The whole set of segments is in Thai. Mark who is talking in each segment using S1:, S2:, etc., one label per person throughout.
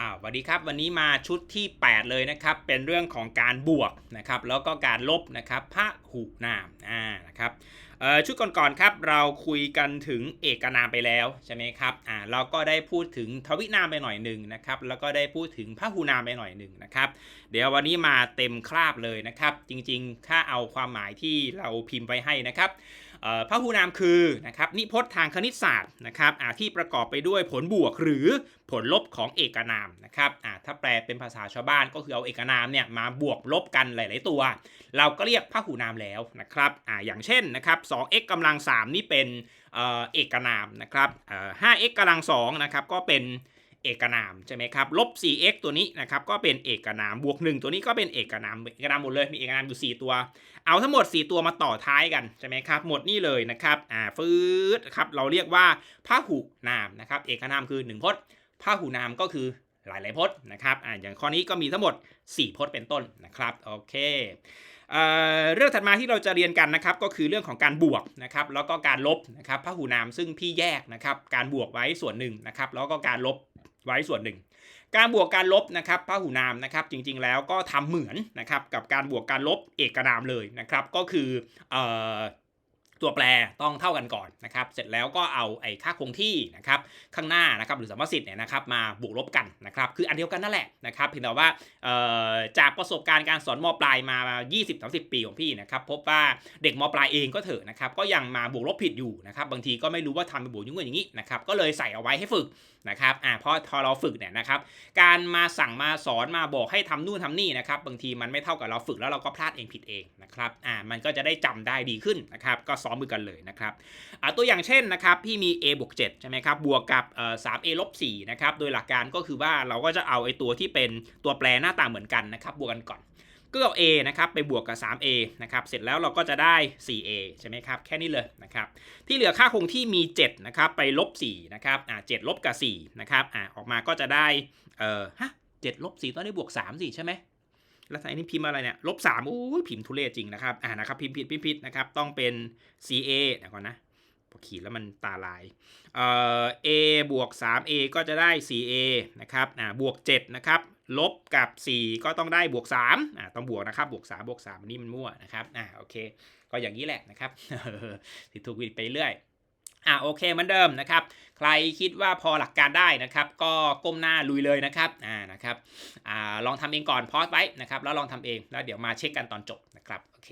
S1: อ้าวสวัสดีครับวันนี้มาชุดที่ 8 เลยนะครับ เป็นเรื่องของการบวกนะครับ แล้วก็การลบนะครับพระหูนามอ่านะครับชุดก่อนๆครับเราคุยกันถึงเอกนามไปแล้วใช่ไหมครับอ่าเราก็ได้พูดถึงทวินามไปหน่อยหนึ่งนะครับแล้วก็ได้พูดถึงพระหูนามไปหน่อยหนึ่งนะครับเดี๋ยววันนี้มาเต็มคราบเลยนะครับ จริงๆ ถ้าเอาความหมายที่เราพิมพ์ไว้ให้นะครับ พหูนามคือนะครับนิพจน์ทางคณิตศาสตร์นะครับที่ประกอบไปด้วยผลบวกหรือผลลบของเอกนามนะครับถ้าแปลเป็นภาษาชาวบ้านก็คือเอาเอกนามเนี่ยมาบวกลบกันหลาย ๆ ตัว เราก็เรียกพหูนามแล้วนะครับออย่างเช่นนะครับ 2x กำลัง3นี่เป็นเอกนามนะครับ 5x กำลัง2นะครับก็เป็น เอกนามใช่ไหมครับลบ 4x ตัวนี้นะครับก็เป็นเอกนามบวก 1 ตัวนี้ก็เป็นเอกนามเอกนามหมดเลยมีเอกนามอยู่ 4 ตัว เอาทั้งหมด 4 ตัวมาต่อท้ายกันใช่ไหมครับหมดนี่เลยนะครับอ่าฟืดครับเราเรียกว่าพหูนามนะครับเอกนามคือ 1 พจน์พหูนามก็คือหลายๆพจน์นะครับอ่าอย่างข้อนี้ก็มีทั้งหมด 4 พจน์เป็นต้นนะครับโอเคเอ่อเรื่องถัดมาที่เราจะเรียนกันนะครับก็คือเรื่องของการบวกนะครับแล้วก็การลบนะครับพหูนามซึ่งพี่แยกนะครับการบวกไว้ส่วนหนึ่งนะครับแล้วก็การลบ ไว้ส่วนหนึ่ง การบวกการลบนะครับพหูนามนะครับจริงๆแล้วก็ทำเหมือนนะครับกับการบวกการลบเอกนามเลยนะครับก็คืออ ตัวแปรต้องเท่ากันก่อนนะครับ เสร็จแล้วก็เอาไอ้ค่าคงที่นะครับข้างหน้านะครับหรือสมมติสิทธิ์เนี่ยนะครับมาบวกลบกันนะครับคืออันเดียวกันนั่นแหละนะครับเพียงแต่ว่าจากประสบการณ์การสอนมปลายมา 20-30 ปีของพี่นะครับพบว่าเด็กมปลายเองก็เถอะนะครับก็ยังมาบวกลบผิดอยู่นะครับบางทีก็ไม่รู้ว่าทำเป็นบวกยุ่งอย่างนี้นะครับก็เลยใส่เอาไว้ให้ฝึกนะครับอ่าพอพอเราฝึกเนี่ยนะครับการมาสั่งมาสอนมาบอกให้ทำนู่นทำนี่นะครับบางทีมันไม่เท่ากับเราฝึกแล้วเราก็พลาดเองผิดเองนะครับอ่ามันก็จะได้จำได้ดีขึ้นนะครับก็ซ้อมมือกันเลยนะครับตัวอย่างเช่นนะครับพี่มี a บวก7ใช่ไหมครับบวกกับเอ่อ 3a ลบ4นะครับโดยหลักการก็คือว่าเราก็จะเอาไอ้ตัวที่เป็นตัวแปรหน้าตาเหมือนกันนะครับบวกกันก่อนก็เอา a นะครับไปบวกกับ 3a นะครับเสร็จแล้วเราก็จะได้ 4a ใช่ไหมครับแค่นี้เลยนะครับที่เหลือค่าคงที่มี7นะครับไปลบ4นะครับอ่า7ลบกับ4นะครับอ่าออกมาก็จะได้เอ่อฮะ7ลบ4ต้องได้บวก3สิใช่ไหม แล้วอันนี้พิมพ์อะไรเนี่ยลบ3โอ้ยพิมพ์ทุเรศจริงนะครับอ่านะครับพิมพ์ผิดพิมพ์ผิดนะครับต้องเป็น 4a เดี๋ยวก่อนนะพอขีดแล้วมันตาลายเอ่อ a บวก 3a ก็จะได้ 4a นะครับอ่าบวก7นะครับลบกับ 4 ก็ต้องได้บวก3อ่าต้องบวกนะครับบวก3บวก3นี่มันมั่วนะครับอ่าโอเค ก็อย่างนี้แหละนะครับสิถูกวิดไปเรื่อย อ่าโอเคเหมือนเดิมนะครับ ใครคิดว่าพอหลักการได้นะครับ ก็ก้มหน้าลุยเลยนะครับอ่านะครับอ่าลองทำเองก่อนพอสไว้นะครับ แล้วลองทำเองแล้วเดี๋ยวมาเช็คกันตอนจบนะครับโอเค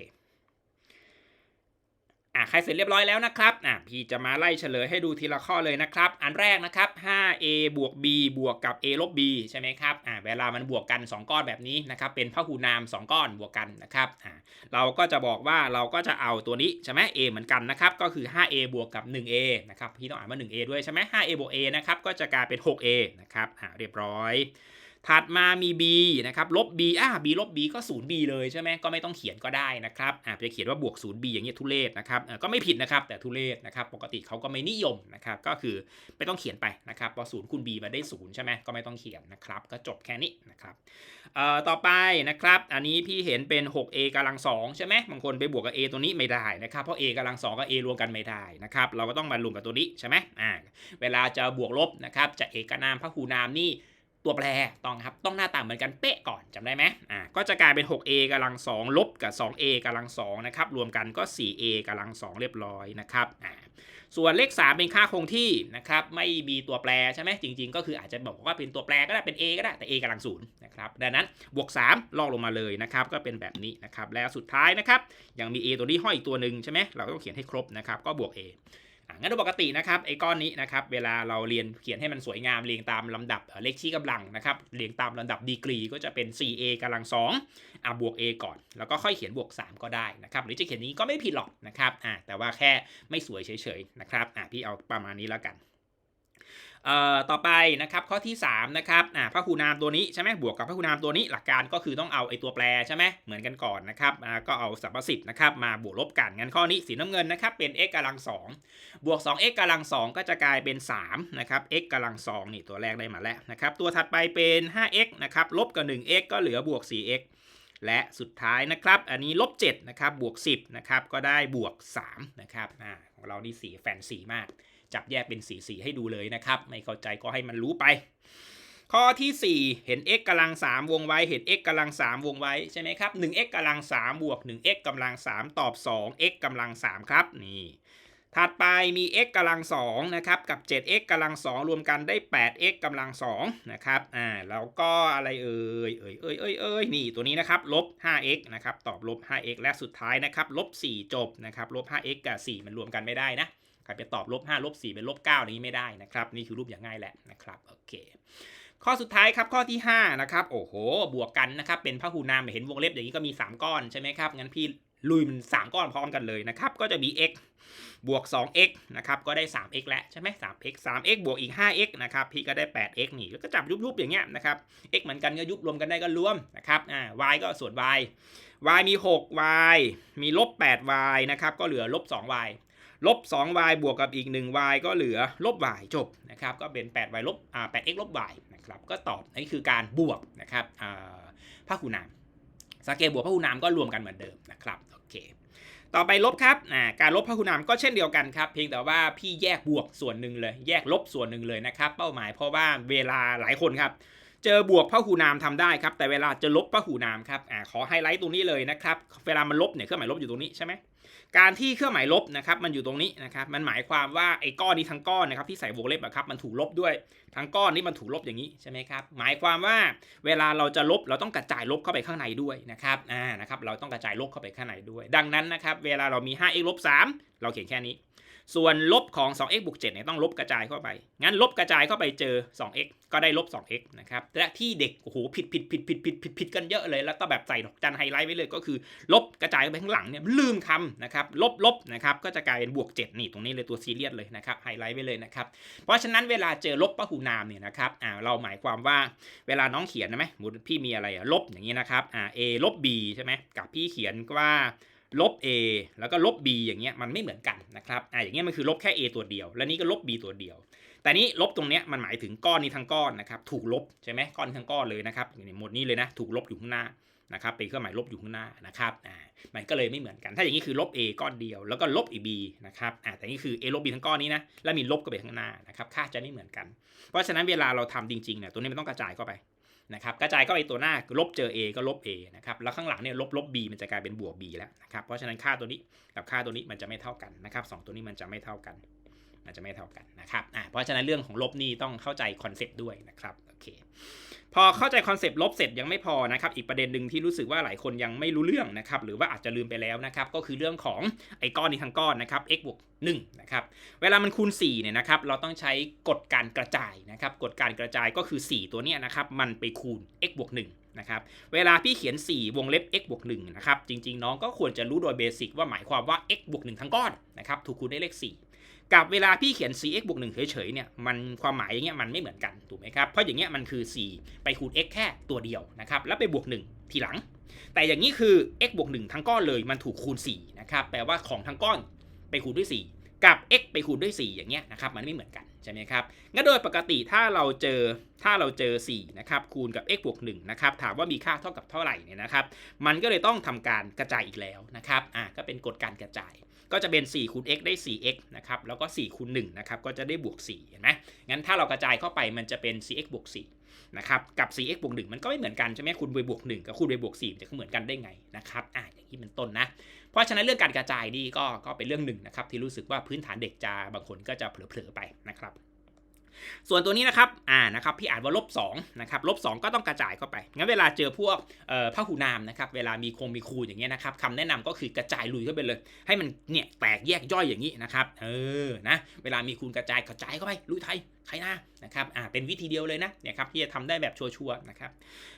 S1: อะใครเสร็จเรียบร้อยแล้วนะครับอะพี่จะมาไล่เฉลยให้ดูทีละข้อเลยนะครับ อันแรกนะครับ 5a บวก b บวกกับ a ลบ b ใช่ไหมครับอะเวลามันบวกกัน 2 ก้อนแบบนี้นะครับ เป็นพหูนาม 2 ก้อนบวกกันนะครับอะเราก็จะบอกว่าเราก็จะเอาตัวนี้ใช่ไหม a เหมือนกันนะครับ ก็คือ 5a บวกกับ 1a นะครับ พี่ต้องอ่านว่า 1a ด้วยใช่ไหม 5a บวก a นะครับ ก็จะกลายเป็น 6a นะครับอะเรียบร้อย ถัดมามี b นะครับลบ b อะ b ลบ b ก็ 0b เลยใช่ไหมก็ไม่ต้องเขียนก็ได้นะครับอะจะเขียนว่าบวก 0b อย่างเงี้ยทุเรศนะครับก็ไม่ผิดนะครับแต่ทุเรศนะครับปกติเขาก็ไม่นิยมนะครับก็คือไม่ต้องเขียนไปนะครับพอ0คูณ b มาได้ 0 ใช่ไหมก็ไม่ต้องเขียนนะครับก็จบแค่นี้นะครับเอ่อต่อไปนะครับอันนี้พี่เห็นเป็น 6a กำลัง2ใช่ไหมบางคนไปบวกกับ a ตัวนี้ไม่ได้นะครับเพราะ a กำลัง2กับ a รวมกันไม่ได้นะครับเราก็ต้องมารวมกับตัวนี้ใช่ไหมอ่าเวลาจะบวกลบนะครับจะเอกนามพหูนามนี่ ตัวแปรต้องครับต้องหน้าตาเหมือนกันเป๊ะก่อนจำได้ไหมอ่าก็จะกลายเป็น 6a กำลัง2ลบกับ 2a กำลัง2นะครับรวมกันก็ 4a กำลัง2เรียบร้อยนะครับอ่าส่วนเลข 3 เป็นค่าคงที่นะครับไม่มีตัวแปรใช่ไหมจริง ๆ ก็คืออาจจะบอกว่าเป็นตัวแปรก็ได้เป็น a ก็ได้แต่ a กำลังศูนย์นะครับดังนั้นบวก 3 ลอกลงมาเลยนะครับก็เป็นแบบนี้นะครับแล้วสุดท้ายนะครับยังมี a ตัวนี้ห้อยอีกตัวหนึ่งใช่ไหมเราต้องเขียนให้ครบนะครับก็บวก a งั้นโดยปกตินะครับไอ้ก้อนนี้นะครับเวลาเราเรียนเขียนให้มันสวยงามเรียงตามลำดับเลขชี้กำลังนะครับเรียงตามลำดับดีกรีก็จะเป็น 4a กำลัง2อะบวก a ก่อน แล้วก็ค่อยเขียนบวก 3 ก็ได้นะครับหรือจะเขียนนี้ก็ไม่ผิดหรอกนะครับอะแต่ว่าแค่ไม่สวยเฉยๆนะครับอะพี่เอาประมาณนี้แล้วกัน เอ่อต่อไปนะครับข้อที่3นะครับอ่าพหูนามตัวนี้ใช่ไหมบวกกับพหูนามตัวนี้หลักการก็คือต้องเอาไอ้ตัวแปรใช่ไหมเหมือนกันก่อนนะครับอ่าก็เอาสรรพสิทธิ์นะครับมาบวกลบกันงั้นข้อนี้สีน้ำเงินนะครับเป็น x กำลัง2บวก 2x กำลัง 2 ก็จะกลายเป็น3นะครับ x กำลัง2นี่ตัวแรกได้มาแล้วนะครับตัวถัดไปเป็น 5x นะครับลบกับ 1x ก็เหลือบวก 4x และสุดท้ายนะครับ อันนี้ลบ7นะครับบวก 10นะครับก็ได้บวก3นะครับอ่าของเรานี่สีแฟนสีมาก จับแยกเป็นสีสีให้ดูเลยนะครับ ไม่เข้าใจก็ให้มันรู้ไป ข้อที่ 4 เห็น x กำลัง 3 วงไว้ เห็น x กำลัง 3 วงไว้ใช่ไหมครับ 1x กำลัง 3 บวก 1x กำลัง 3 ตอบ 2x กำลัง 3 ครับ นี่ ถัดไปมี x กำลัง2นะครับ กับ 7x กำลัง 2 รวมกันได้ 8x กำลัง2นะครับ อ่า แล้วก็อะไรเอ่ย เอ่ยเอ่ยเอ่ยเอ่ยนี่ ตัวนี้นะครับ ลบ 5x นะครับ ตอบลบ 5x และสุดท้ายนะครับ ลบ 4 จบนะครับ ลบ 5x กับ 4 มันรวมกันไม่ได้นะ ใครไปตอบลบ5ลบ4เป็นลบ9นี้ไม่ได้นะครับ นี่คือรูปอย่างง่ายแหละนะครับโอเคข้อสุดท้ายครับข้อที่5นะครับโอ้โห บวกกันนะครับเป็นพหูนามเห็นวงเล็บอย่างนี้ก็มี 3 ก้อนใช่ไหมครับงั้นพี่ลุยมัน3ก้อนพร้อมกันเลยนะครับก็จะมี x บวก 2x นะครับก็ได้ 3x แล้วใช่ไหม 3x 3x บวกอีก 5x นะครับพี่ก็ได้ 8x นี่แล้วก็จับยุบๆอย่างเงี้ยนะครับ x เหมือนกันก็ยุบรวมกันได้ก็รวมนะครับอ่า y ก็ส่วน y y มี 6y มีลบ 8y นะครับก็เหลือลบ 2y ลบ 2y บวกกับอีก 1y ก็เหลือลบ y จบนะครับ ก็เป็น 8y ลบอ่า 8x ลบ y นะครับ ก็ตอบนี่คือการบวกนะครับอ่าพหูนามสเกลบวกพหูนามก็รวมกันเหมือนเดิมนะครับ โอเค ต่อไปลบครับอ่าการลบพหูนามก็เช่นเดียวกันครับ เพียงแต่ว่าพี่แยกบวกส่วนหนึ่งเลย แยกลบส่วนหนึ่งเลยนะครับ เป้าหมายเพราะว่าเวลาหลายคนครับ เจอบวกพหูนามทำได้ครับ แต่เวลาจะลบพหูนามครับอ่าขอไฮไลท์ตรงนี้เลยนะครับ เวลามันลบเนี่ยเครื่องหมายลบอยู่ตรงนี้ใช่ไหมการที่เครื่องหมายลบนะครับมันอยู่ตรงนี้นะครับมันหมายความว่าไอ้ก้อนนี้ทั้งก้อนนะครับที่ใส่วงเล็บอะครับมันถูกลบด้วยทั้งก้อนนี้มันถูกลบอย่างนี้ใช่ไหมครับหมายความว่าเวลาเราจะลบเราต้องกระจายลบเข้าไปข้างในด้วยนะครับอ่านะครับเราต้องกระจายลบเข้าไปข้างในด้วย ดังนั้นนะครับเวลาเรามี 5x ลบ3เราเขียนแค่นี้ ส่วนลบของ 2x บวก7เนี่ยต้องลบกระจายเข้าไป งั้นลบกระจายเข้าไปเจอ 2x ก็ได้ลบ 2x นะครับ และที่เด็ก โอ้โห ผิดผิดผิดผิดผิดผิดผิดกันเยอะเลย แล้วก็แบบใส่ดอกจันไฮไลท์ไว้เลยก็คือ ลบกระจายไปข้างหลังเนี่ยลืมคำนะครับ ลบลบนะครับ ก็จะกลายเป็นบวก 7 นี่ตรงนี้เลยตัวซีเรียสเลยนะครับ ไฮไลท์ไว้เลยนะครับ เพราะฉะนั้นเวลาเจอลบพหูนามเนี่ยนะครับ อ่า เราหมายความว่าเวลาน้องเขียนนะไหมสมมติพี่มีอะไรอะลบอย่างนี้นะครับ อ่า a ลบ b ใช่ไหมกับพี่เขียนว่า ลบ a แล้วก็ลบ b อย่างเงี้ยมันไม่เหมือนกันนะครับอ่าอย่างเงี้ยมันคือลบแค่ a ตัวเดียว แล้วนี่ก็ลบ b ตัวเดียว แต่นี้ลบตรงเนี้ยมันหมายถึงก้อนนี้ทั้งก้อนนะครับถูกลบใช่ไหมก้อนทั้งก้อนเลยนะครับอย่างนี้หมดนี้เลยนะถูกลบอยู่ข้างหน้านะครับเป็นเครื่องหมายลบอยู่ข้างหน้านะครับอ่ามันก็เลยไม่เหมือนกัน ถ้าอย่างนี้คือลบ a ก้อนเดียว แล้วก็ลบอี b นะครับอ่าแต่นี่คือ a ลบ b ทั้งก้อนนี้นะแล้วมีลบก็ไปข้างหน้านะครับค่าจะไม่เหมือนกัน เพราะฉะนั้นเวลาเราทำจริงๆเนี่ยตัวนี้มันต้องกระจายเข้าไป นะครับกระจายเข้าไปตัวหน้าลบเจอ a ก็ลบ a นะครับแล้วข้างหลังเนี่ยลบลบ b มันจะกลายเป็นบวก b แล้วนะครับเพราะฉะนั้นค่าตัวนี้กับค่าตัวนี้มันจะไม่เท่ากันนะครับสองตัวนี้มันจะไม่เท่ากันมันจะไม่เท่ากันนะครับอ่าเพราะฉะนั้นเรื่องของลบนี่ต้องเข้าใจคอนเซปต์ด้วยนะครับโอเค พอเข้าใจคอนเซปต์ลบเสร็จยังไม่พอนะครับ อีกประเด็นหนึ่งที่รู้สึกว่าหลายคนยังไม่รู้เรื่องนะครับ หรือว่าอาจจะลืมไปแล้วนะครับ ก็คือเรื่องของไอ้ก้อนนี้ทั้งก้อนนะครับ x บวก1นะครับ เวลามันคูณ4เนี่ยนะครับ เราต้องใช้กฎการกระจายนะครับ กฎการกระจายก็คือ 4 ตัวเนี้ยนะครับ มันไปคูณ x บวก1นะครับเวลาพี่เขียน 4 วงเล็บ x บวก1นะครับ จริง ๆ น้องก็ควรจะรู้โดยเบสิกว่าหมายความว่า x บวก1ทั้งก้อนนะครับ ถูกคูณด้วยเลข 4 กับเวลาพี่เขียน 4x บวก1เฉยๆเนี่ยมันความหมายอย่างเงี้ยมันไม่เหมือนกันถูกไหมครับเพราะอย่างเงี้ยมันคือ 4 ไปคูณ x แค่ตัวเดียวนะครับแล้วไปบวก 1 ทีหลัง แต่อย่างนี้คือ x บวก1ทั้งก้อนเลยมันถูกคูณ4นะครับแปลว่าของทั้งก้อนไปคูณด้วย 4 กับ x ไปคูณด้วย 4 อย่างเงี้ยนะครับมันไม่เหมือนกันใช่ไหมครับงั้นโดยปกติถ้าเราเจอถ้าเราเจอ4นะครับคูณกับ x บวก1นะครับถามว่ามีค่าเท่ากับเท่าไหร่เนี่ยนะครับมันก็เลยต้องทำการกระจายอีกแล้วนะครับอ่าก็เป็นกฎการกระจาย ก็จะเป็น 4คูณ x ได้ 4x นะครับแล้วก็4คูณ1นะครับก็จะได้บวก4เห็นไหมงั้นถ้าเรากระจายเข้าไปมันจะเป็น 4x บวก4นะครับกับ 4x บวก1มันก็ไม่เหมือนกันใช่ไหมคูณไปบวก1กับคูณไปบวก4มันจะเหมือนกันได้ไงนะครับอ่าอย่างนี้เป็นต้นนะ เพราะฉะนั้นเรื่องการกระจายนี่ก็ก็เป็นเรื่องหนึ่งนะครับที่รู้สึกว่าพื้นฐานเด็กจะบางคนก็จะเผลอๆไปนะครับ ส่วนตัวนี้นะครับ อ่า นะครับพี่อ่านว่าลบ2นะครับลบ2ก็ต้องกระจายเข้าไป งั้นเวลาเจอพวกเอ่อพหูนามนะครับ เวลามีคงมีคูณอย่างเงี้ยนะครับคำแนะนำก็คือกระจายลุยเข้าไปเลย ให้มันเนี่ยแตกแยกย่อยอย่างนี้นะครับ เออ นะ เวลามีคูณกระจายกระจายเข้าไปลุยไทยใครหน้านะครับ อ่า เป็นวิธีเดียวเลยนะ เนี่ยครับที่จะทำได้แบบชัวร์ๆนะครับ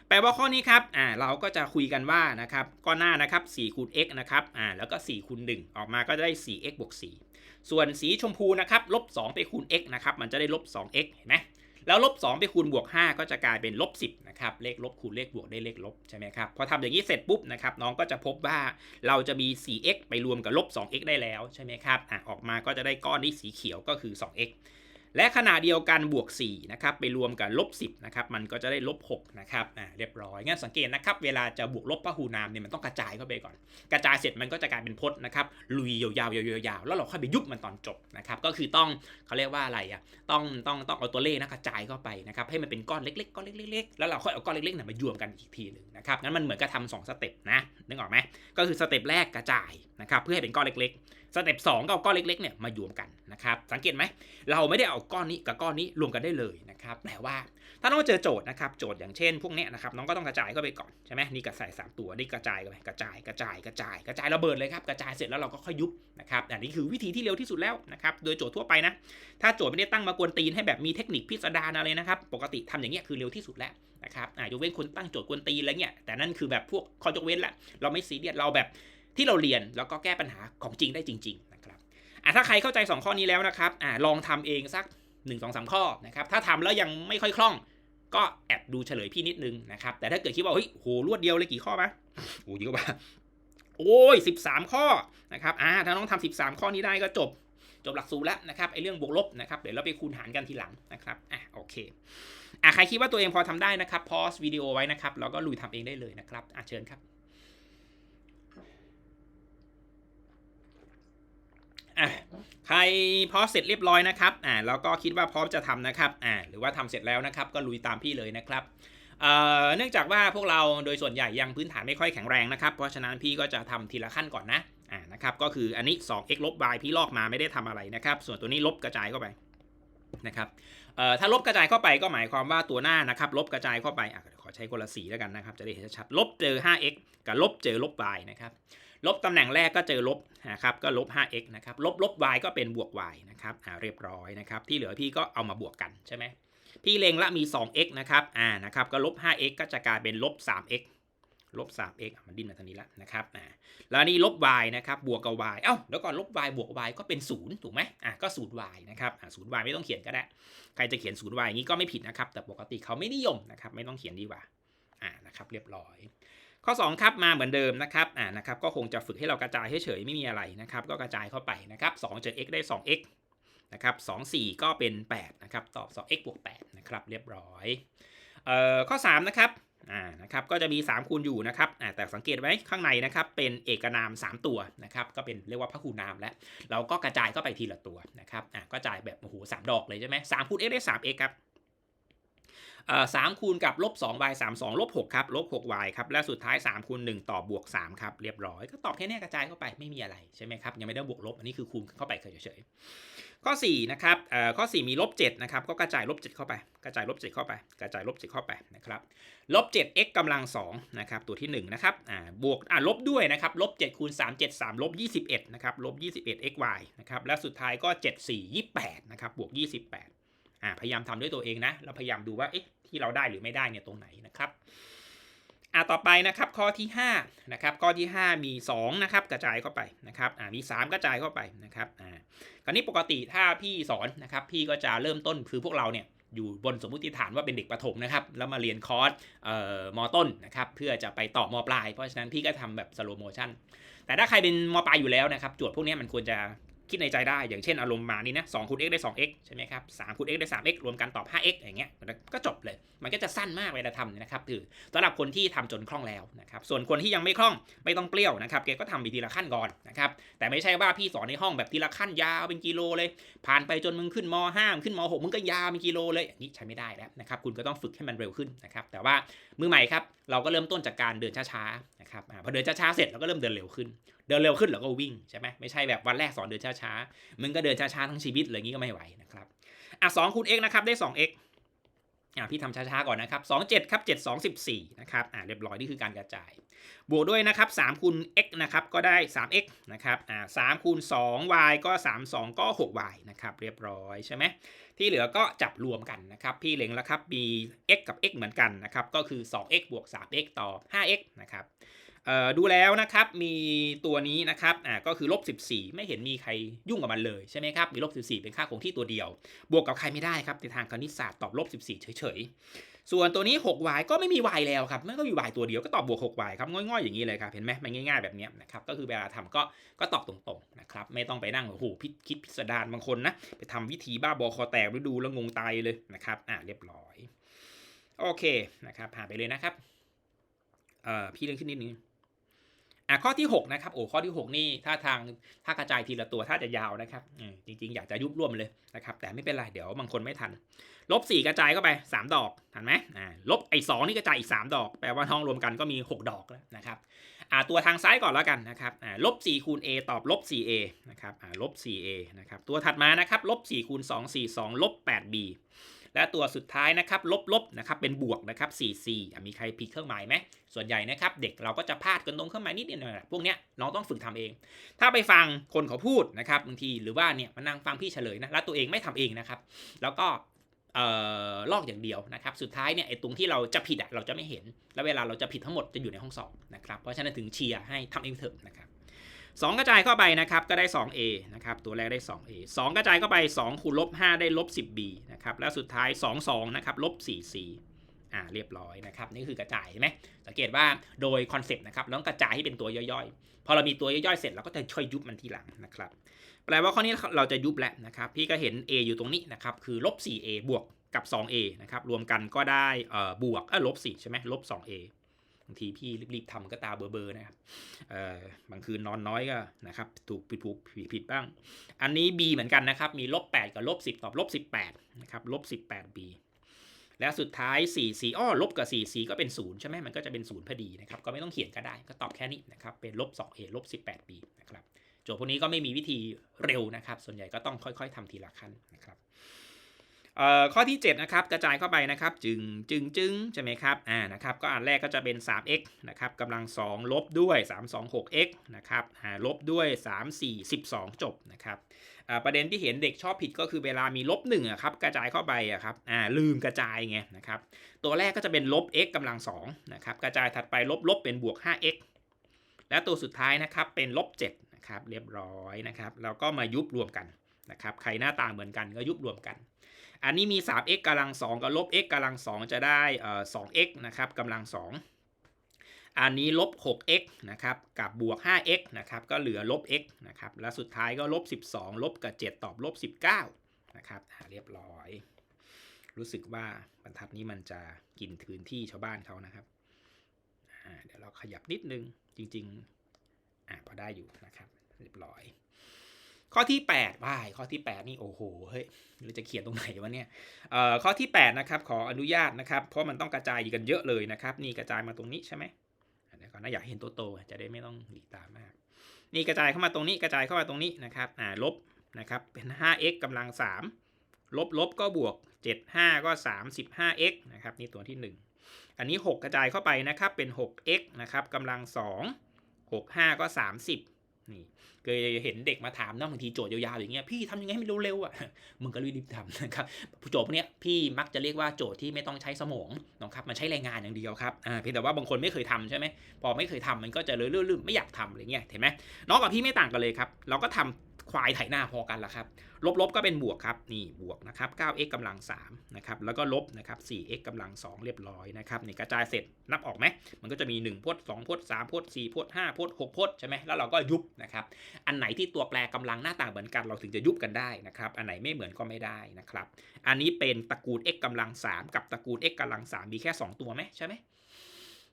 S1: แปลว่าข้อนี้ครับ อ่า เราก็จะคุยกันว่านะครับ ก้อนหน้านะครับ4คูณ x นะครับ อ่า แล้วก็4คูณ1ออกมาก็ได้ 4x บวก4 ส่วนสีชมพูนะครับลบ2ไปคูณ x นะครับมันจะได้ลบ 2x เห็นไหมแล้วลบ2ไปคูณบวก 5 ก็จะกลายเป็นลบ10นะครับเลขลบคูณเลขบวกได้เลขลบใช่ไหมครับพอทำอย่างนี้เสร็จปุ๊บนะครับน้องก็จะพบว่าเราจะมี 4x ไปรวมกับลบ 2x ได้แล้วใช่ไหมครับอะออกมาก็จะได้ก้อนนี้สีเขียวก็คือ 2x และขณะเดียวกันบวก4นะครับไปรวมกับลบ10นะครับมันก็จะได้ลบ6นะครับอ่าเรียบร้อยงั้นสังเกตนะครับเวลาจะบวกลบพหูนามเนี่ยมันต้องกระจายเข้าไปก่อน กระจายเสร็จมันก็จะกลายเป็นพจน์นะครับลุยยาวๆยาวๆแล้วเราค่อยไปยุบมันตอนจบนะครับก็คือต้องเขาเรียกว่าอะไรอะต้องต้องต้องเอาตัวเลขนะกระจายเข้าไปนะครับให้มันเป็นก้อนเล็กๆก้อนเล็กๆแล้วเราค่อยเอาก้อนเล็กๆเนี่ยมารวมกันอีกทีหนึ่งนะครับงั้นมันเหมือนกับทำสองสเต็ปนะนึกออกไหมก็คือสเต็ปแรกกระจายนะครับเพื่อให้เป็นก้อนเล็กๆ สเต็ปสองก็เอาก้อนเล็กๆเนี่ยมารวมกันนะครับสังเกตไหมเราไม่ได้เอาก้อนนี้กับก้อนนี้รวมกันได้เลยนะครับแต่ว่า ถ้าน้องเจอโจทย์นะครับโจทย์อย่างเช่น พวกเนี้ยนะครับน้องก็ต้องกระจายเข้าไปก่อนใช่ไหมนี่กระใส่สามตัวนี่กระจายกันไปกระจายกระจายกระจายกระจายระเบิดเลยครับกระจายเสร็จแล้วเราก็ค่อยยุบนะครับอันนี้คือวิธีที่เร็วที่สุดแล้วนะครับโดยโจทย์ทั่วไปนะถ้าโจทย์ไม่ได้ตั้งมากวนตีนให้แบบมีเทคนิคพิสดารอะไรนะครับปกติทำอย่างเงี้ยคือเร็วที่สุดแล้วนะครับอ่ายกเว้นคนตั้งโจทย์กวนตีนอะไรเงี้ยแต่นั่นคือแบบพวกข้อยกเว้นแหละเราไม่ซีเรียสเราแบบ ที่เราเรียนแล้วก็แก้ปัญหาของจริงได้จริง ๆ นะครับอะถ้าใครเข้าใจ 2 ข้อนี้แล้วนะครับอ่าลองทำเองสัก 1 2 3 ข้อนะครับถ้าทำแล้วยังไม่ค่อยคล่อง ก็แอบดูเฉลยพี่นิดนึงนะครับแต่ถ้าเกิดคิดว่าเฮ้ยโหรวดเดียวเลยกี่ข้อมะโอ้เยอะป่ะโอ้ย 13 ข้อนะครับอ่าถ้าน้องทำ13 ข้อนี้ได้ก็จบจบหลักสูตรแล้วนะครับไอเรื่องบวกลบนะครับเดี๋ยวเราไปคูณหารกันทีหลังนะครับอะโอเคอะใครคิดว่าตัวเองพอทำได้นะครับพอสวิดีโอไว้นะครับแล้วก็ลุยทำเองได้เลยนะครับอะเชิญครับ อะใครพอเสร็จเรียบร้อยนะครับอ่าแล้วก็คิดว่าพร้อมจะทำนะครับอ่าหรือว่าทำเสร็จแล้วนะครับ ก็ลุยตามพี่เลยนะครับเอ่อเนื่องจากว่าพวกเราโดยส่วนใหญ่ยังพื้นฐานไม่ค่อยแข็งแรงนะครับ เพราะฉะนั้นพี่ก็จะทำทีละขั้นก่อนนะอ่านะครับก็คืออันนี้ 2x ลบ y พี่ลอกมาไม่ได้ทำอะไรนะครับ ส่วนตัวนี้ลบกระจายเข้าไปนะครับเอ่อถ้าลบกระจายเข้าไปก็หมายความว่าตัวหน้านะครับ ลบกระจายเข้าไปอะขอใช้คนละสีแล้วกันนะครับ จะได้เห็นชัดลบเจอ 5x กับลบเจอลบ y นะครับ ลบตำแหน่งแรกก็เจอลบนะครับก็ลบ 5x นะครับลบลบ y ก็เป็นบวก y นะครับอ่าเรียบร้อยนะครับที่เหลือพี่ก็เอามาบวกกันใช่ไหมพี่เลงละมี 2x นะครับอ่านะครับก็ลบ 5x ก็จะกลายเป็นลบ 3x ลบ 3x มันดิ้นมาทางนี้แล้วนะครับอ่าแล้วนี่ลบ y นะครับบวกกับ y เอ้าแล้วก่อนลบ y บวก y ก็เป็น 0 ถูกไหมอะก็ศูนย์ y นะครับอะศูนย์ y ไม่ต้องเขียนก็ได้ ใครจะเขียนศูนย์ y อย่างนี้ก็ไม่ผิดนะครับ แต่ปกติเขาไม่นิยมนะครับไม่ต้องเขียนดีกว่าอ่านะครับเรียบร้อย ข้อ 2 ครับมาเหมือนเดิมนะครับอ่านะครับก็คงจะฝึกให้เรากระจายเฉยๆไม่มีอะไรนะครับ ก็กระจายเข้าไปนะครับ2เจอ x ได้ 2x นะครับ2 4 ก็เป็น 8 นะครับ ตอบ 2x บวก 8 นะครับ เรียบร้อยเอ่อข้อ 3 นะครับอ่านะครับก็จะมี 3 คูณอยู่นะครับอ่าแต่สังเกตไว้ข้างในนะครับเป็นเอกนาม 3 ตัวนะครับก็เป็นเรียกว่าพหูนามแล้ว เราก็กระจายเข้าไปทีละตัวนะครับอ่าก็จ่ายแบบโอ้โหสามดอกเลยใช่ไหมสามคูณ x ได้ 3x ครับ สามคูณกับลบ2 y 3 2ลบ6ครับลบ6 y ครับและสุดท้าย3คูณ1ต่อบวก3ครับเรียบร้อยก็ตอบแค่นี้กระจายเข้าไปไม่มีอะไรใช่ไหมครับยังไม่ได้บวกลบอันนี้คือคูณเข้าไปเฉยๆข้อ4นะครับเอ่อข้อ 4 มีลบ7นะครับก็กระจายลบ7เข้าไป กระจายลบ7เข้าไป กระจายลบ7เข้าไปนะครับลบ 7x กำลัง2นะครับตัวที่1นะครับบวกลบด้วยนะครับลบ7คูณ3 7 3ลบ21นะครับลบ21 xy นะครับและสุดท้ายก็ 7 4 28นะครับบวก28อ่าพยายามทำด้วยตัวเองนะแล้วพยายามดูว่าเอ๊ะ ที่เราได้หรือไม่ได้เนี่ยตรงไหนนะครับอ่าต่อไปนะครับข้อที่5นะครับข้อที่ 5 มี2นะครับกระจายเข้าไปนะครับอ่ามี 3 กระจายเข้าไปนะครับอ่าคราวนี้ปกติถ้าพี่สอนนะครับพี่ก็จะเริ่มต้นคือพวกเราเนี่ยอยู่บนสมมุติฐานว่าเป็นเด็กประถมนะครับแล้วมาเรียนคอร์สเอ่อมอต้นนะครับเพื่อจะไปต่อมอปลาย เพราะฉะนั้นพี่ก็ทำแบบสโลโมชันแต่ถ้าใครเป็นมอปลายอยู่แล้วนะครับโจทย์พวกนี้มันควรจะ คิดในใจได้อย่างเช่นอารมณ์มานี่นะ2คูณ x ได้ 2x ใช่ไหมครับ3คูณ x ได้ 3x รวมกันตอบ 5x อย่างเงี้ยก็จบเลย มันก็จะสั้นมากเวลาทำนะครับคือสำหรับคนที่ทำจนคล่องแล้วนะครับส่วนคนที่ยังไม่คล่องไม่ต้องเปรี้ยวนะครับแกก็ทำไปทีละขั้นก่อนนะครับแต่ไม่ใช่ว่าพี่สอนในห้องแบบทีละขั้นยาวเป็นกิโลเลย ผ่านไปจนมึงขึ้นม5ขึ้นม6มึงก็ยาวเป็นกิโลเลยอย่างนี้ใช้ไม่ได้แล้วนะครับคุณก็ต้องฝึกให้มันเร็วขึ้นนะครับแต่ว่ามือใหม่ครับ เราก็เริ่มต้นจากการเดินช้าๆนะครับอพอเดินช้าๆเสร็จเราก็เริ่มเดินเร็วขึ้น เดินเร็วขึ้นเราก็วิ่งใช่ไหมไม่ใช่แบบวันแรกสอนเดินช้าๆมึงก็เดินช้าๆทั้งชีวิตเลยงี้ก็ไม่ไหวนะครับอะสองคูณ x นะครับได้ 2x อะพี่ทำช้าๆก่อนนะครับ2 7ครับ7 2 14นะครับอ่าเรียบร้อยนี่คือการกระจาย บวกด้วยนะครับ3คูณ x นะครับก็ได้ 3x นะครับอ่า3คูณ 2y ก็ 3 2 ก็ 6y นะครับเรียบร้อยใช่ไหมที่เหลือก็จับรวมกันนะครับพี่เล็งแล้วครับมี x กับ x เหมือนกันนะครับก็คือ 2x บวก 3x ต่อ 5x นะครับ ดูแล้วนะครับมีตัวนี้นะครับอ่าก็คือลบ14 ไม่เห็นมีใครยุ่งกับมันเลยใช่ไหมครับมีลบ14 เป็นค่าคงที่ตัวเดียว บวกกับใครไม่ได้ครับในทางคณิตศาสตร์ตอบลบ14 เฉยๆ ส่วนตัวนี้ 6y ก็ไม่มี y แล้วครับไม่ก็มี y ตัวเดียวก็ตอบบวก 6y ครับง่อยๆอย่างนี้เลยครับเห็นไหมมันง่ายๆแบบนี้นะครับก็คือเวลาทำก็ก็ตอบตรงๆนะครับไม่ต้องไปนั่งโอ้โหพิคิดพิสดารบางคนนะไปทำวิธีบ้าบอคอแตกหรือดูแล้วงงตายเลยนะครับอ่าเรียบร้อยโอเคนะครับผ่านไปเลยนะครับเอ่อพี่เรื่องขึ้นนิดนึง อะข้อที่ 6 นะครับโอ้ข้อที่ 6 นี่ถ้าทางถ้ากระจายทีละตัวถ้าจะยาวนะครับจริง ๆ อยากจะยุบร่วมเลยนะครับแต่ไม่เป็นไรเดี๋ยวบางคนไม่ทัน ลบ 4 กระจายเข้าไป 3 ดอกทันไหมอ่าลบไอ้สนี่กระจายอีก 3 ดอก แปลว่าท้องรวมกันก็มี 6 ดอกแล้วนะครับอ่าตัวทางซ้ายก่อนแล้วกันนะครับอ่าลบ4คูณ a ตอบลบ 4a นะครับอ่าลบ 4a นะครับตัวถัดมานะครับลบ4คูณ2 4 2ลบ 8b และตัวสุดท้ายนะครับลบลบนะครับเป็นบวกนะครับ 4c อะมีใครผิดเครื่องหมายไหมส่วนใหญ่นะครับเด็กเราก็จะพลาดกันตรงเครื่องหมายนิดหน่อยพวกเนี้ยน้องต้องฝึกทำเอง ถ้าไปฟังคนเขาพูดนะครับบางทีหรือว่าเนี่ยมานั่งฟังพี่เฉลยนะแล้วตัวเองไม่ทำเองนะครับ แล้วก็เอ่อลอกอย่างเดียวนะครับ สุดท้ายเนี่ยไอ้ตรงที่เราจะผิดอะเราจะไม่เห็น แล้วเวลาเราจะผิดทั้งหมดจะอยู่ในห้องสอบนะครับ เพราะฉะนั้นถึงเชียร์ให้ทำเองเถอะนะครับ สองกระจายเข้าไปนะครับก็ได้ 2a นะครับตัวแรกได้ 2a 2 กระจายเข้าไป 2 คูณลบ 5 ได้ลบ 10b นะครับแล้วสุดท้าย 2 2นะครับลบ 4c อ่าเรียบร้อยนะครับนี่คือกระจายเห็นไหมสังเกตว่าโดยคอนเซปต์นะครับต้องกระจายให้เป็นตัวย่อยๆ พอเรามีตัวย่อยๆเสร็จเราก็จะช่วยยุบมันทีหลังนะครับแปลว่าข้อนี้เราจะยุบแล้วนะครับพี่ก็เห็น a อยู่ตรงนี้นะครับคือลบ 4a บวกกับ 2a นะครับรวมกันก็ได้เอ่อบวกเออลบ4ใช่ไหมลบ 2a บางทีพี่รีบๆทำก็ตาเบอร์ๆนะครับเอ่อบางคืนนอนน้อยก็นะครับถูกผิดถูกผิดผิดบ้าง อันนี้ b เหมือนกันนะครับ มีลบ8กับลบ10ตอบลบ18นะครับลบ 18b แล้วสุดท้าย4 4อ้อลบกับ4 4ก็เป็น0ใช่ไหมมันก็จะเป็น0พอดีนะครับก็ไม่ต้องเขียนก็ได้ก็ตอบแค่นี้นะครับเป็นลบ 2a ลบ 18b นะครับโจทย์พวกนี้ก็ไม่มีวิธีเร็วนะครับ ส่วนใหญ่ก็ต้องค่อย ๆทำทีละขั้นนะครับ ข้อที่ 7 นะครับ กระจายเข้าไปนะครับ จึงจึงจึงใช่ไหมครับอ่านะครับก็อันแรกก็จะเป็น 3x นะครับกำลัง 2 ลบด้วย 3 2 6x นะครับอ่าลบด้วย 3 4 12 จบนะครับอ่าประเด็นที่เห็นเด็กชอบผิดก็คือเวลามีลบ1อะครับกระจายเข้าไปอะครับอ่าลืมกระจายไงนะครับตัวแรกก็จะเป็นลบ x กำลัง2นะครับกระจายถัดไปลบลบเป็นบวก 5x และตัวสุดท้ายนะครับเป็นลบ7นะครับเรียบร้อยนะครับแล้วก็มายุบรวมกันนะครับใครหน้าตาเหมือนกันก็ยุบรวมกัน อันนี้มี 3x กำลัง 2 กับลบ x กำลัง 2 จะได้เอ่อ 2x นะครับกำลัง 2 อันนี้ลบ 6x นะครับกับบวก 5x นะครับก็เหลือลบ x นะครับและสุดท้ายก็ลบ 12 ลบกับ 7 ตอบลบ 19 นะครับเรียบร้อย รู้สึกว่าบรรทัดนี้มันจะกินพื้นที่ชาวบ้านเขานะครับเดี๋ยวเราขยับนิดนึงจริงๆอะพอได้อยู่นะครับเรียบร้อย ข้อที่8ว่ายข้อที่ 8 นี่โอ้โหเฮ้ยเราจะเขียนตรงไหนวะเนี่ยเอ่อข้อที่8นะครับขออนุญาตนะครับ เพราะมันต้องกระจายกันเยอะเลยนะครับ นี่กระจายมาตรงนี้ใช่ไหมอะเดี๋ยวก่อนนะอยากเห็นตัวโตจะได้ไม่ต้องหลีตามาก นี่กระจายเข้ามาตรงนี้กระจายเข้ามาตรงนี้นะครับอ่าลบนะครับเป็น 5x กำลัง 3 ลบลบก็บวก 7 5 ก็ 35x นะครับนี่ตัวที่ 1 อันนี้ 6 กระจายเข้าไปนะครับเป็น 6x นะครับกำลัง 2 6 5 ก็ 30 นี่เคยเห็นเด็กมาถามนะบางทีโจทย์ยาวๆอย่างเงี้ยพี่ทำยังไงให้มันเร็วๆอะมึงก็รีบทำนะครับโจทย์พวกเนี้ยพี่มักจะเรียกว่าโจทย์ที่ไม่ต้องใช้สมองนะครับมันใช้แรงงานอย่างเดียวครับอ่าเพียงแต่ว่าบางคนไม่เคยทำใช่ไหมพอไม่เคยทำมันก็จะเลยลื่นๆไม่อยากทำอะไรเงี้ยเห็นไหมน้องกับพี่ไม่ต่างกันเลยครับเราก็ทำ ควายไถหน้าพอกันละครับลบๆก็เป็นบวกครับนี่บวกนะครับ 9x กำลัง3นะครับแล้วก็ลบนะครับ 4x กำลัง 2 เรียบร้อยนะครับนี่กระจายเสร็จนับออกไหมมันก็จะมี 1พจน์2พจน์3พจน์4พจน์5พจน์6พจน์ใช่ไหมแล้วเราก็ยุบนะครับอันไหนที่ตัวแปรกำลังหน้าต่างเหมือนกันเราถึงจะยุบกันได้นะครับอันไหนไม่เหมือนก็ไม่ได้นะครับอันนี้เป็นตระกูล x กำลัง 3 กับตระกูล x กำลัง 3 มีแค่ 2 ตัวไหมใช่ไหม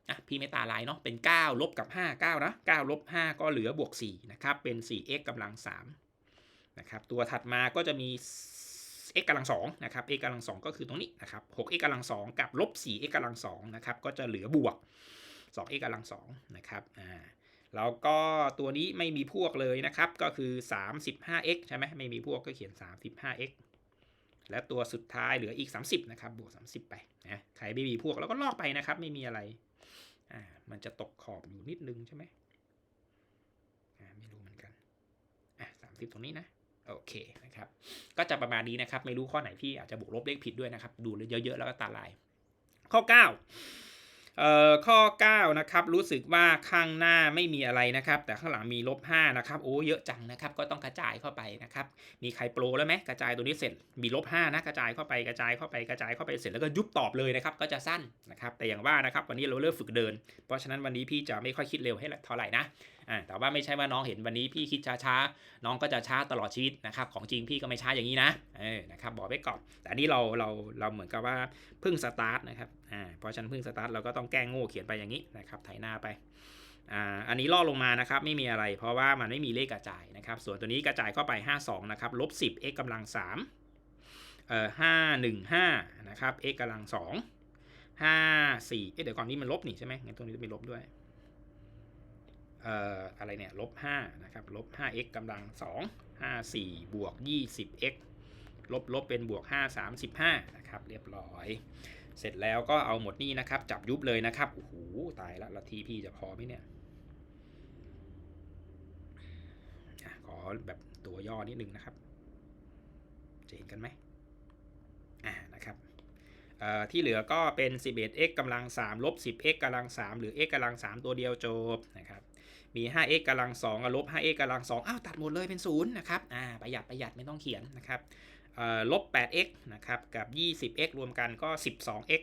S1: อะพี่ไม่ตาลายเนาะเป็น 9 ลบกับ 5 9 นะ 9 ลบ 5 ก็เหลือบวก 4 นะครับ เป็น 4x กำลัง 3 นะครับตัวถัดมาก็จะมี x กำลังสองนะครับ x กำลังสองก็คือตรงนี้นะครับ 6x กำลังสองกับลบ 4x กำลังสองนะครับก็จะเหลือบวก 2x กำลังสองนะครับอ่าแล้วก็ตัวนี้ไม่มีพวกเลยนะครับก็คือ 35x ใช่ไหมไม่มีพวกก็เขียน 35x และตัวสุดท้ายเหลืออีก 30นะครับบวก 30 ไปนะใครไม่มีพวกแล้วก็ลอกไปนะครับ ไม่มีอะไรอ่ามันจะตกขอบอยู่นิดนึงใช่ไหมอ่าไม่รู้เหมือนกันอะ30 ตรงนี้นะ โอเคนะครับ ก็จะประมาณนี้นะครับ ไม่รู้ข้อไหนพี่อาจจะบวกลบเลขผิดด้วยนะครับ ดูเยอะๆแล้วก็ตาลาย ข้อ 9 เอ่อ ข้อ 9 นะครับ รู้สึกว่าข้างหน้าไม่มีอะไรนะครับ แต่ข้างหลังมีลบ5นะครับ โอ้ เยอะจังนะครับ ก็ต้องกระจายเข้าไปนะครับ มีใครโปรแล้วไหมกระจายตัวนี้เสร็จ มีลบ5นะ กระจายเข้าไป กระจายเข้าไป กระจายเข้าไป เสร็จแล้วก็ยุบตอบเลยนะครับ ก็จะสั้นนะครับ แต่อย่างว่านะครับ วันนี้เราเริ่มฝึกเดิน เพราะฉะนั้นวันนี้พี่จะไม่ค่อยคิดเร็วให้เท่าไหร่นะ อ่าแต่ว่าไม่ใช่ว่าน้องเห็นวันนี้พี่คิดช้าๆน้องก็จะช้าตลอดชีวิตนะครับของจริงพี่ก็ไม่ช้าอย่างนี้นะเออนะครับบอกไว้ก่อนแต่นี้เราเราเราเหมือนกับว่าเพิ่งสตาร์ทนะครับอ่าเพราะฉันเพิ่งสตาร์ทเราก็ต้องแกล้งโง่เขียนไปอย่างนี้นะครับไถหน้าไปอ่าอันนี้ล่อลงมานะครับไม่มีอะไรเพราะว่ามันไม่มีเลขกระจายนะครับส่วนตัวนี้กระจายเข้าไป 52นะครับลบ10 x กำลัง3เอ่อ515นะครับ x กำลัง2 54เอ๊ะเดี๋ยวก่อนนี้มันลบนี่ใช่ไหมงั้นตรงนี้จะมีลบด้วย เอ่ออะไรเนี่ยลบ5นะครับลบ 5x กำลัง 2 54 บวก 20x ลบลบเป็นบวก 5 35นะครับเรียบร้อย เสร็จแล้วก็เอาหมดนี่นะครับ จับยุบเลยนะครับโอ้โหตายละละทีพี่จะพอไหมเนี่ยขอแบบตัวย่อนิดนึงนะครับ จะเห็นกันไหมอ่านะครับที่เหลือก็เป็น 11x กำลัง 3 ลบ 10x กำลัง 3 หรือ x กำลัง 3 ตัวเดียวจบนะครับ มี 5x กำลัง2กับลบ 5x กำลัง2อ้าวตัดหมดเลยเป็น0นะครับอ่าประหยัดประหยัดไม่ต้องเขียนนะครับลบ 8x นะครับกับ 20x รวมกันก็ 12x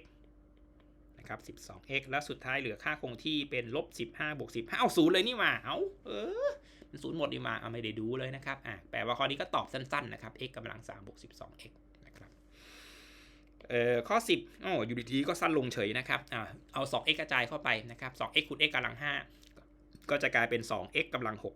S1: นะครับ 12x แล้วสุดท้ายเหลือค่าคงที่เป็นลบ 15บวก15เอาศูนย์เลยนี่หว่าเอาเออมันศูนย์หมดดีมาเอาไม่ได้ดูเลยนะครับอ่าแปลว่าข้อนี้ก็ตอบสั้นๆนะครับ x กำลัง3บวก 12x นะครับเอ่อข้อ 10อ๋ออยู่ดีๆก็สั้นลงเฉยนะครับอ่าเอา 2x กระจายเข้าไปนะครับ 2x คูณ x กำลัง5 ก็จะกลายเป็น 2x กำลัง 6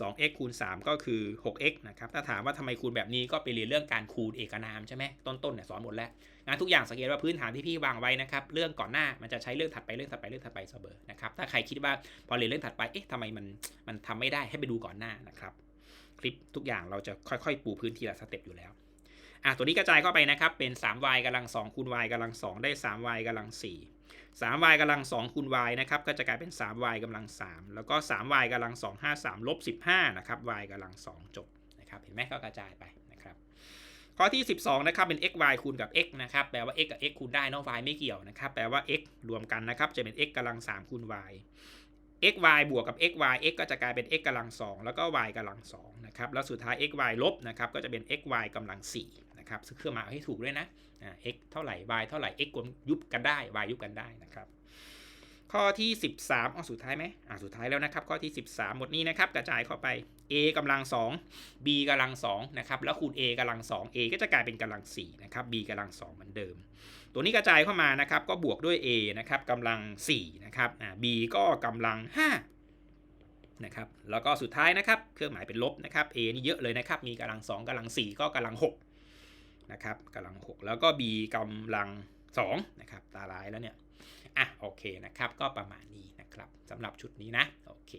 S1: 2x คูณ 3 ก็คือ 6x นะครับ ถ้าถามว่าทำไมคูณแบบนี้ก็ไปเรียนเรื่องการคูณเอกนามใช่ไหมต้นๆเนี่ยสอนหมดแล้วงานทุกอย่างสังเกตว่าพื้นฐานที่พี่วางไว้นะครับ เรื่องก่อนหน้ามันจะใช้เรื่องถัดไปเรื่องถัดไปเรื่องถัดไปเสมอนะครับ ถ้าใครคิดว่าพอเรียนเรื่องถัดไป เอ๊ะทำไมมันมันทำไม่ได้ให้ไปดูก่อนหน้านะครับ คลิปทุกอย่างเราจะค่อยๆ ปูพื้นทีละสเต็ปอยู่แล้วอะตัวนี้กระจายเข้าไปนะครับ เป็น 3y กำลัง2คูณ y กำลัง2ได้ 3y กำลัง4 3y กำลัง2คูณ y นะครับก็จะกลายเป็น 3y กำลัง 3 แล้วก็ 3y กำลัง 2 5 3ลบ15 นะครับ y กำลัง 2 จบนะครับเห็นไหมก็กระจายไปนะครับข้อที่ 12 นะครับเป็น x y คูณกับ x นะครับแปลว่า x กับ x คูณได้นอะ y ไม่เกี่ยวนะครับแปลว่า x รวมกันนะครับจะเป็น x กำลัง 3 คูณ y x y บวกกับ x y x ก็จะกลายเป็น x กำลัง 2 แล้วก็ y กำลัง2นะครับแล้วสุดท้าย x y ลบนะครับก็จะเป็น x y กำลัง4 นะครับซึ่งเครื่องหมายให้ถูกด้วยนะอ่า x เท่าไหร่ y เท่าไหร่ x กลมยุบกันได้ y ยุบกันได้นะครับข้อที่ 13อ๋อสุดท้ายไหมอ่าสุดท้ายแล้วนะครับ ข้อที่ 13 หมดนี้นะครับ กระจายเข้าไป a กำลัง 2 b กำลัง2นะครับ แล้วคูณ a กำลัง 2 a ก็จะกลายเป็นกำลัง4นะครับ b กำลัง2เหมือนเดิม ตัวนี้กระจายเข้ามานะครับ ก็บวกด้วย a นะครับกำลัง4นะครับอ่า b ก็กำลัง5นะครับ แล้วก็สุดท้ายนะครับ เครื่องหมายเป็นลบนะครับ a นี่เยอะเลยนะครับ มีกำลัง 2กำลัง 4 ก็กำลัง 6 นะครับกำลัง 6 แล้วก็ b กำลัง2นะครับตาลายแล้วเนี่ยอะโอเคนะครับก็ประมาณนี้นะครับสำหรับชุดนี้นะโอเค